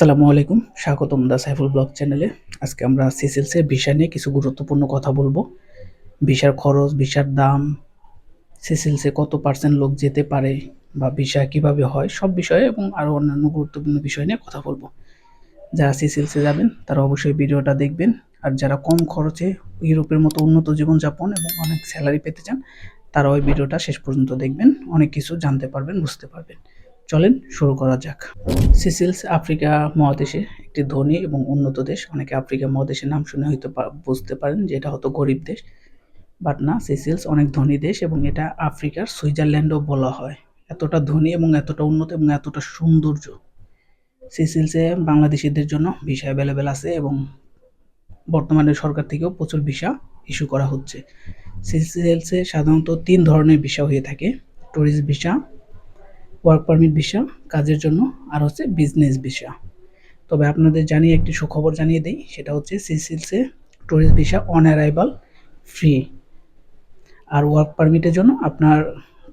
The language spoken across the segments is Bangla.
আসসালামু আলাইকুম, স্বাগতম দা সাইফুল ব্লগ চ্যানেলে। আজকে আমরা সিসেলসের ভিসা নিয়ে কিছু গুরুত্বপূর্ণ কথা বলব। ভিসার খরচ, ভিসার দাম সিসেলসে কত পার্সেন্ট লোক যেতে পারে বা ভিসা কীভাবে হয়, সব বিষয়ে এবং আরও অন্যান্য গুরুত্বপূর্ণ বিষয় নিয়ে কথা বলব। যারা সিসেলসে যাবেন, তারা অবশ্যই ভিডিওটা দেখবেন। আর যারা কম খরচে ইউরোপের মতো উন্নত জীবনযাপন এবং অনেক স্যালারি পেতে চান তারা ওই ভিডিওটা শেষ পর্যন্ত দেখবেন। অনেক কিছু জানতে পারবেন, বুঝতে পারবেন। চলেন শুরু করা যাক। সিসিলস আফ্রিকা মহাদেশে একটি ধনী এবং উন্নত দেশ। অনেকে আফ্রিকা মহাদেশের নাম শুনে হয়তো বুঝতে পারেন যে এটা হয়তো গরিব দেশ। বাট না, সিসিলস অনেক ধনী দেশ এবং এটা আফ্রিকার সুইজারল্যান্ডও বলা হয়। এতটা ধনী এবং এতটা উন্নত এবং এতটা সৌন্দর্য। সিসিলসে বাংলাদেশিদের জন্য ভিসা অ্যাভেলেবেল আছে এবং বর্তমানে সরকার থেকেও প্রচুর ভিসা ইস্যু করা হচ্ছে। সিসিএলসে সাধারণত তিন ধরনের ভিসা হয়ে থাকে। Tourist visa work permit visa কাজের জন্য, আর হচ্ছে বিজনেস ভিসা তবে আপনাদের জানিয়ে একটি সুখবর জানিয়ে দিই, সেটা হচ্ছে সিসিএলসে tourist visa on arrival free R work পারমিটের জন্য আপনার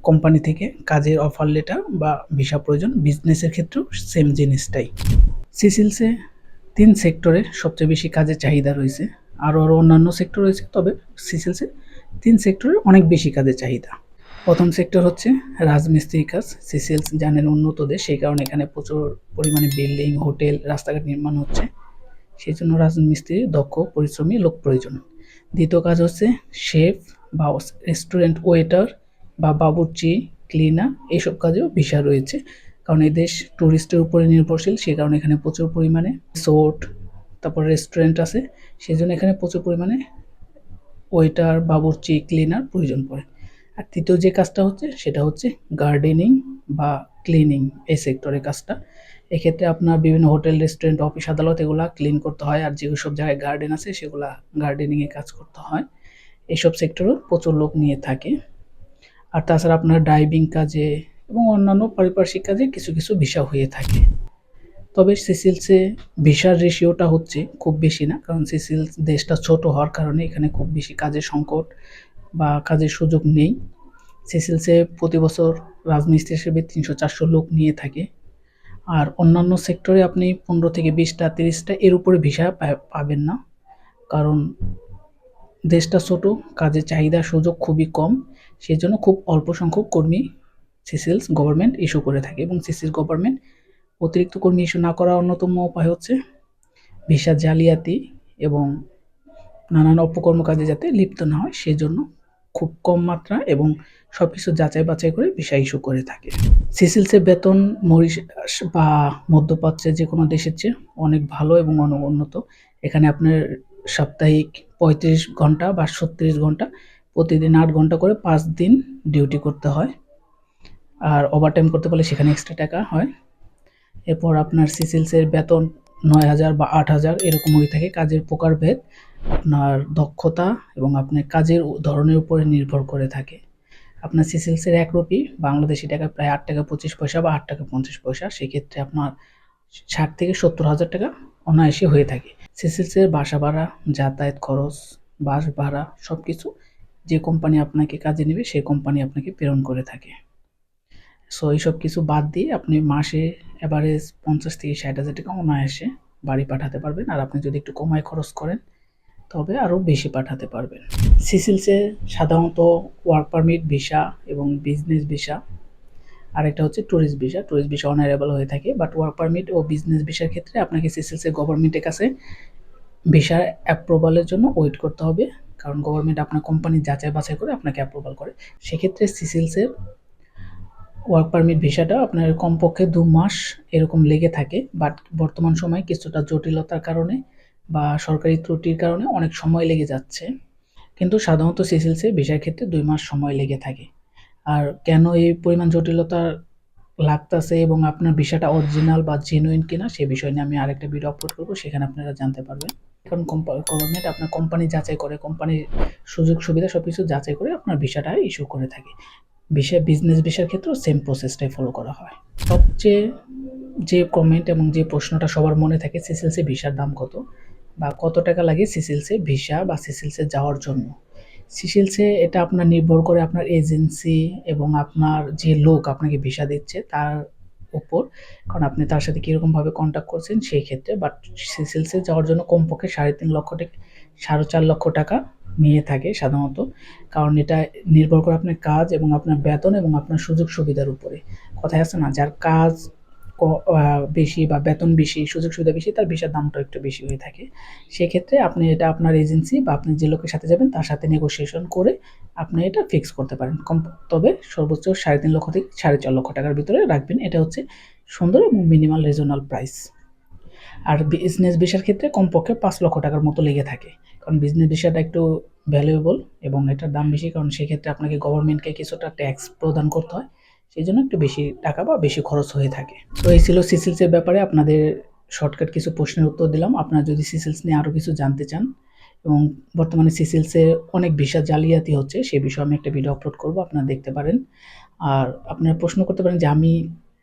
কোম্পানি থেকে কাজের অফার লেটার বা ভিসা প্রয়োজন বিজনেসের ক্ষেত্রেও সেম জিনিসটাই। সিসিলসে তিন সেক্টরে সবচেয়ে বেশি কাজের চাহিদা রয়েছে আরও আরও অন্যান্য সেক্টর রয়েছে, তবে সিসেলসে তিন সেক্টরে অনেক বেশি কাজের চাহিদা। প্রথম সেক্টর হচ্ছে রাজমিস্ত্রি কাজ সিসেলস জানেন উন্নত দেশ, সেই কারণে এখানে প্রচুর পরিমাণে বিল্ডিং, হোটেল, রাস্তাঘাট নির্মাণ হচ্ছে। সেই জন্য রাজমিস্ত্রি দক্ষ, পরিশ্রমী, লোক প্রয়োজন। দ্বিতীয় কাজ হচ্ছে শেফ বা রেস্টুরেন্ট ওয়েটার বা বাবুর্চি, ক্লিনার এইসব কাজেও ভিসা রয়েছে। কারণ এই দেশ ট্যুরিস্টের উপরে নির্ভরশীল সে কারণে এখানে প্রচুর পরিমাণে রিসোর্ট, তারপর রেস্টুরেন্ট আছে। সেই জন্য এখানে প্রচুর পরিমাণে ওয়েটার, বাবুর্চি, ক্লিনার প্রয়োজন পড়ে। আর তৃতীয় যে কাজটা হচ্ছে, সেটা হচ্ছে গার্ডেনিং বা ক্লিনিং এই সেক্টরের কাজটা। এক্ষেত্রে আপনার বিভিন্ন হোটেল রেস্টুরেন্ট অফিস আদালত এগুলা ক্লিন করতে হয় আর যেসব জায়গায় গার্ডেন আছে, সেগুলা গার্ডেনিংয়ে কাজ করতে হয়। এইসব সেক্টরেও প্রচুর লোক নিয়ে থাকে। আর তাছাড়া আপনার ড্রাইভিং কাজে এবং অন্যান্য পারিপার্শ্বিক কাজে কিছু কিছু ভিসা হয়ে থাকে। তবে সিসিলসে ভিসার রেশিওটা হচ্ছে খুব বেশি না, কারণ সিসিলস দেশটা ছোট হওয়ার কারণে এখানে খুব বেশি কাজের সংকট বা কাজের সুযোগ নেই। সিসিলসে প্রতি বছর রাজমিস্ত্রি হিসেবে তিনশো চারশো লোক নিয়ে থাকে। আর অন্যান্য সেক্টরে আপনি পনেরো থেকে বিশটা, তিরিশটা, এর উপরে ভিসা পাবেন না। কারণ দেশটা ছোট, কাজের চাহিদা, সুযোগ খুবই কম। সেই জন্য খুব অল্প সংখ্যক কর্মী সিসিলস গভর্নমেন্ট ইস্যু করে থাকে এবং সিসিল গভর্নমেন্ট অতিরিক্ত কর্মী ইস্যু না করার অন্যতম উপায় হচ্ছে ভিসা জালিয়াতি এবং নানান অপকর্ম কাজে যাতে লিপ্ত না হয়। সেজন্য খুব কম মাত্রা এবং সব কিছু যাচাই বাছাই করে ভিসা ইস্যু করে থাকে। সিসিলসের বেতন মরিশাস বা মধ্যপ্রাচ্যের যে কোনো দেশের চেয়ে অনেক ভালো এবং অনুন্নত এখানে আপনার সাপ্তাহিক পঁয়ত্রিশ ঘণ্টা বা ছত্রিশ ঘণ্টা, প্রতিদিন আট ঘণ্টা করে পাঁচ দিন ডিউটি করতে হয়। আর ওভারটাইম করতে পারলে সেখানে এক্সট্রা টাকা হয়। এরপর আপনার সিসিলসের বেতন নয় হাজার বা আট হাজার এরকম হয়ে থাকে, কাজের প্রকারভেদ। আপনার দক্ষতা এবং আপনার কাজের ধরনের উপরে নির্ভর করে থাকে। আপনার সিসিলসের এক রুপি, বাংলাদেশি টাকা প্রায় আট টাকা পঁচিশ পয়সা বা আট টাকা পঞ্চাশ পয়সা, সেক্ষেত্রে আপনার ষাট থেকে সত্তর হাজার টাকা অনায়াসে হয়ে থাকে। সিসিলসের বাসা ভাড়া, যাতায়াত খরচ, বাস ভাড়া সব কিছু যে কোম্পানি আপনাকে কাজে নেবে সেই কোম্পানি আপনাকে প্রেরণ করে থাকে। সো এইসব কিছু বাদ দিয়ে আপনি মাসে অ্যাভারেজ পঞ্চাশ থেকে ষাট হাজার টাকা অনায়াসে বাড়ি পাঠাতে পারবেন। আর আপনি যদি একটু কমায় খরচ করেন তবে আরও বেশি পাঠাতে পারবেন। সিসিলসে সাধারণত ওয়ার্ক পারমিট ভিসা এবং বিজনেস ভিসা আর আরেকটা হচ্ছে tourist visa tourist visa on arrival হয়ে থাকে বাট ওয়ার্ক পারমিট ও বিজনেস ভিসার ক্ষেত্রে আপনাকে সিসিলসের গভর্নমেন্টের কাছে ভিসার অ্যাপ্রুভালের জন্য ওয়েট করতে হবে, কারণ গভর্নমেন্ট আপনার কোম্পানি যাচাই বাছাই করে আপনাকে অ্যাপ্রুভাল করে। সেক্ষেত্রে সিসিলসের ওয়ার্ক পারমিট ভিসাটা আপনার কমপক্ষে দু মাস এরকম লেগে থাকে বাট বর্তমান সময়ে কিছুটা জটিলতার কারণে বা সরকারি ত্রুটির কারণে অনেক সময় লেগে যাচ্ছে। কিন্তু সাধারণত সিসিলসে ভিসার ক্ষেত্রে দুই মাস সময় লেগে থাকে। আর কেন এই পরিমাণ জটিলতা লাগতেছে এবং আপনার ভিসাটা অরিজিনাল বা জেনুইন কিনা সে বিষয় নিয়ে আমি আরেকটা ভিডিও আপলোড করব, সেখানে আপনারা জানতে পারবেন। কারণ গভর্নমেন্ট আপনার কোম্পানি যাচাই করে কোম্পানির সুযোগ সুবিধা সব কিছু যাচাই করে আপনার ভিসাটা ইস্যু করে থাকে। ভিসা বিজনেস ভিসার ক্ষেত্রেও সেম প্রসেসটাই ফলো করা হয়। সবচেয়ে যে কমেন্ট এবং যে প্রশ্নটা সবার মনে থাকে সিসিলসে ভিসার দাম কত? বা কত টাকা লাগে সিসিলসে, ভিসা বা সিসিলসে যাওয়ার জন্য। সিসিলসে এটা আপনার নির্ভর করে আপনার এজেন্সি এবং আপনার যে লোক আপনাকে ভিসা দিচ্ছে তার উপর। কারণ আপনি তার সাথে কীরকমভাবে কন্ট্যাক্ট করছেন সেই ক্ষেত্রে বাট সিসেলসে যাওয়ার জন্য কমপক্ষে সাড়ে তিন লক্ষ থেকে সাড়ে চার লক্ষ টাকা নিয়ে থাকে সাধারণত। কারণ এটা নির্ভর করে আপনার কাজ এবং আপনার বেতন এবং আপনার সুযোগ সুবিধার উপরে। কথায় আছে না, যার কাজ বেশি বা বেতন বেশি, সুযোগ সুবিধা বেশি, তার ভিসার দামটা একটু বেশি হয়ে থাকে। সেক্ষেত্রে আপনি এটা আপনার এজেন্সি বা আপনি যে লোকের সাথে যাবেন, তার সাথে নেগোসিয়েশন করে আপনি এটা ফিক্স করতে পারেন। কম, তবে সর্বোচ্চ সাড়ে তিন লক্ষ থেকে সাড়ে চার লক্ষ টাকার ভিতরে রাখবেন। এটা হচ্ছে সুন্দর এবং মিনিমাল রিজনাল প্রাইস আর বিজনেস ভিসার ক্ষেত্রে কমপক্ষে পাঁচ লক্ষ টাকার মতো লেগে থাকে। কারণ বিজনেস ভিসাটা একটু ভ্যালুয়েবল এবং এটার দাম বেশি, কারণ সেক্ষেত্রে আপনাকে গভর্নমেন্টকে কিছুটা ট্যাক্স প্রদান করতে হয়। সেই জন্য একটু বেশি টাকা বা বেশি খরচ হয়ে থাকে। তো এই ছিল সিসিলসের ব্যাপারে। আপনাদের শর্টকাট কিছু প্রশ্নের উত্তর দিলাম। আপনারা যদি সিসিলস নিয়ে আরও কিছু জানতে চান এবং বর্তমানে সিসিলসে অনেক ভিসা জালিয়াতি হচ্ছে, সে বিষয়ে আমি একটা ভিডিও আপলোড করব, আপনারা দেখতে পারেন। আর আপনারা প্রশ্ন করতে পারেন যে, আমি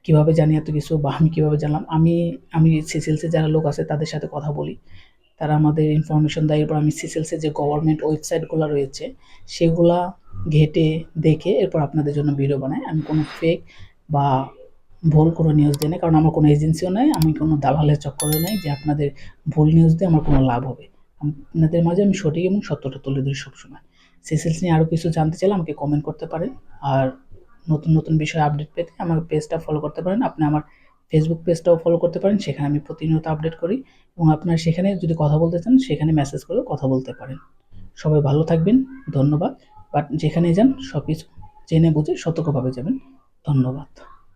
কীভাবে জানি এত কিছু বা আমি কীভাবে জানলাম? আমি আমি সিসেলসে যারা লোক আছে, তাদের সাথে কথা বলি। তারা আমাদের ইনফরমেশন দেয়। এরপর আমি সিসেলসে যে গভর্নমেন্ট ওয়েবসাইটগুলো রয়েছে, সেগুলা ঘেটে দেখে এরপর আপনাদের জন্য ভিডিও বানাই। আমি কোনো ফেক বা ভুল কোনো নিউজ দিই না, কারণ আমার কোনো এজেন্সিও নাই, আমি কোনো দালালের চক্করও নাই যে আপনাদের ভুল নিউজ দিয়ে আমার কোনো লাভ হবে। আপনাদের মাঝে আমি সঠিক এবং সত্যটা তুলে ধরি সবসময়। সিসেলস নিয়ে আরও কিছু জানতে চাইলে আমাকে কমেন্ট করতে পারেন। আর নতুন নতুন বিষয়ে আপডেট পেতে আমার পেজটা ফলো করতে পারেন। আপনি আমার ফেসবুক পেজটাও ফলো করতে পারেন, সেখানে আমি প্রতিনিয়ত আপডেট করি। এবং আপনার সেখানে যদি কথা বলতে চান, সেখানে মেসেজ করেও কথা বলতে পারেন। সবাই ভালো থাকবেন, ধন্যবাদ। বাট যেখানে যান সব কিছু জেনে বুঝে সতর্কভাবে যাবেন। ধন্যবাদ।